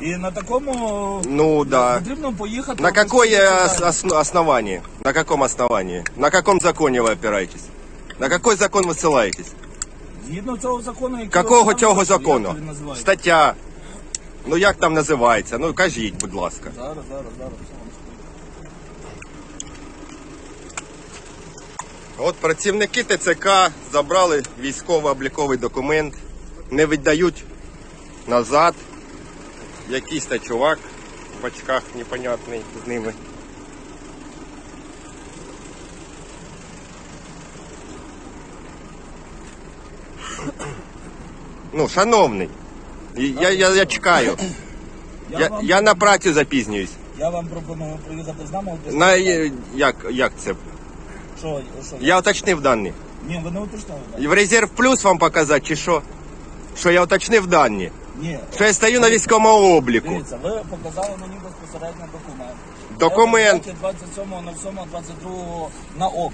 І на такому Ну да. потрібно поїхати. На какое опустити ос- ос- основании? На каком основании? На каком законе вы опираетесь? На какой закон вы ссылаетесь? Згідно цього закону, який Какого ви цього знаєте, закону? як він називається? Стаття. Ну як там називається? Ну кажіть, будь ласка. Зараз, зараз, зараз. все вам скажу. От працівники ТЦК забрали військово-обліковий документ, не віддають назад. Якийсь та чувак в очках непонятний з ними. Ну, шановний, я, я, я чекаю. Я, Я, вам, я на працю запізнююсь. я вам пропоную приїхати з нами. На, як, як це? Що, що? Я уточнив дані. Ні, ви не уточнили. В резерв плюс вам показати, чи що? Що я уточнив дані? Ні. Що я стою на військовому обліку? Дивіться, ви показали мені безпосередньо документ. Документ. 27.07.22 на ок.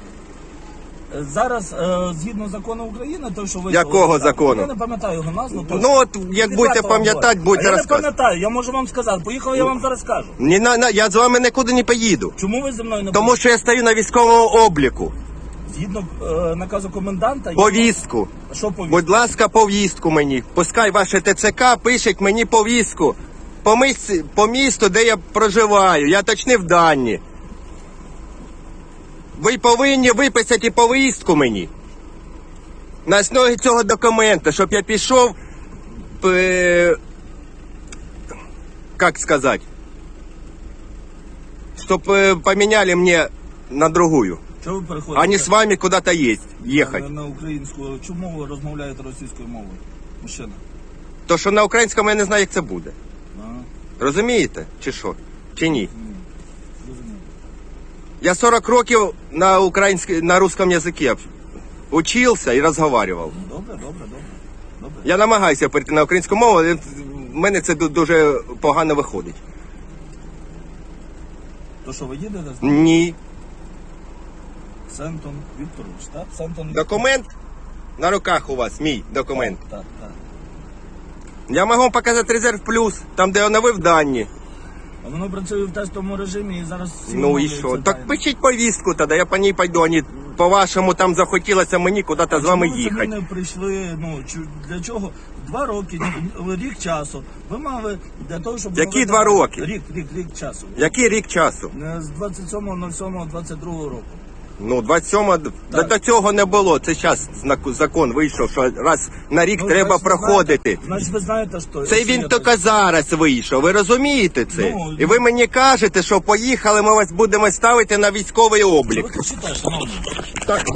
Е, Зараз, е, згідно закону України, той, що ви... Якого Так, закону? Я не пам'ятаю його назву. точно. Ну от як будете 9-го пам'ятати, року. будете А Я не розказувати. пам'ятаю, я можу вам сказати. Поїхав, я вам зараз скажу. Ні, на, на, я з вами нікуди не поїду. Чому ви зі мною не Тому що я стою на військовому обліку. Згідно е, наказу коменданта... Повістку. Що повістку? Будь ласка, повістку мені. Пускай ваше ТЦК пишеть мені повістку. По, місці, по місту, де я проживаю. Я точнив дані. Ви повинні виписати повістку мені. На основі цього документа, щоб я пішов. Е, как сказать? Чтоб э, поменяли мне на другую. Чого ви переходите? А не с вами куда-то есть, ехать. на, українську. Чому ви розмовляєте російською мовою? Мужчина. То, що на українському я не знаю, як це буде. Ага, Розумієте? Чи що? Чи ні? зрозуміло. Я 40 років на українській, на русском язикі учився і розмовляв. Добре, добре, добре. Добре. Я намагаюся перейти на українську мову, але в мене це ду- дуже погано виходить. То що ви їдете з Ні. Сентон Вікторович, так? Сентон Вікторович. Документ на руках у вас, мій документ. Так, так. Я можу вам показати резерв плюс, там де оновив дані. А воно працює в тестовому режимі і зараз всі Ну і що? тайно. Так пишіть повістку тоді, я по ній пойду, а не по-вашому там захотілося мені куди-то з вами Чому їхати. самі не прийшли, ну, для чого? Два роки, рік часу. Ви мали для того, щоб... Які два роки? Рік, рік, рік часу. Який рік часу? Е, З 27.07.22 року. Ну, 27 до, до цього не було. Це зараз закон вийшов, що раз на рік Ну, треба значить, ви проходити. знаєте- Значить, ви знаєте, що... Це він тільки зараз вийшов. Ви розумієте це? Ну, І ви мені кажете, що поїхали, ми вас будемо ставити на військовий облік. кричите, шановні? Так.